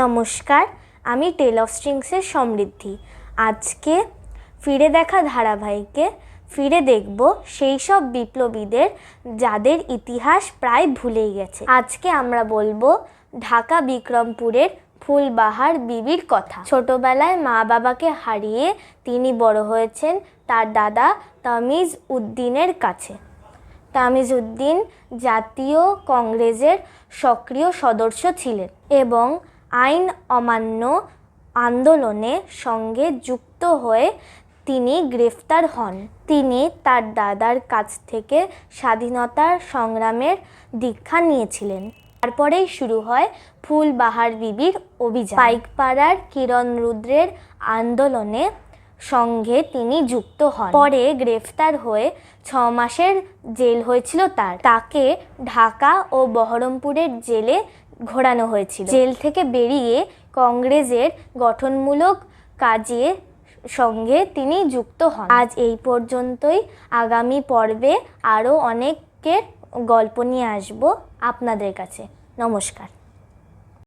নমস্কার, আমি টেল অফ স্ট্রিংসের সমৃদ্ধি। আজকে ফিরে দেখা ধারাবাহিকে, ফিরে দেখব সেই সব বিপ্লবীদের যাদের ইতিহাস প্রায় ভুলেই গেছে। আজকে আমরা বলব ঢাকা বিক্রমপুরের ফুলবাহার বিবির কথা। ছোটবেলায় মা বাবাকে হারিয়ে তিনি বড় হয়েছেন তার দাদা তামিজ উদ্দিনের কাছে। তামিজ উদ্দিন জাতীয় কংগ্রেসের সক্রিয় সদস্য ছিলেন এবং আইন অমান্য আন্দোলনের সঙ্গে যুক্ত হয়ে তিনি গ্রেফতার হন। তিনি তার দাদার কাছ থেকে স্বাধীনতার সংগ্রামের দীক্ষা নিয়েছিলেন। তারপরেই শুরু হয় ফুলবাহার বিবির অভিযান। পাইকপাড়ার কিরণ রুদ্রের আন্দোলনে সঙ্গে তিনি যুক্ত হন। পরে গ্রেফতার হয়ে ছ মাসের জেল হয়েছিল তার। তাকে ঢাকা ও বহরমপুরের জেলে ঘোরানো হয়েছিল। জেল থেকে বেরিয়ে কংগ্রেসের গঠনমূলক কাজে সঙ্গে তিনি যুক্ত হন। আজ এই পর্যন্তই। আগামী পর্বে আরও অনেকের গল্প নিয়ে আসব আপনাদের কাছে। নমস্কার।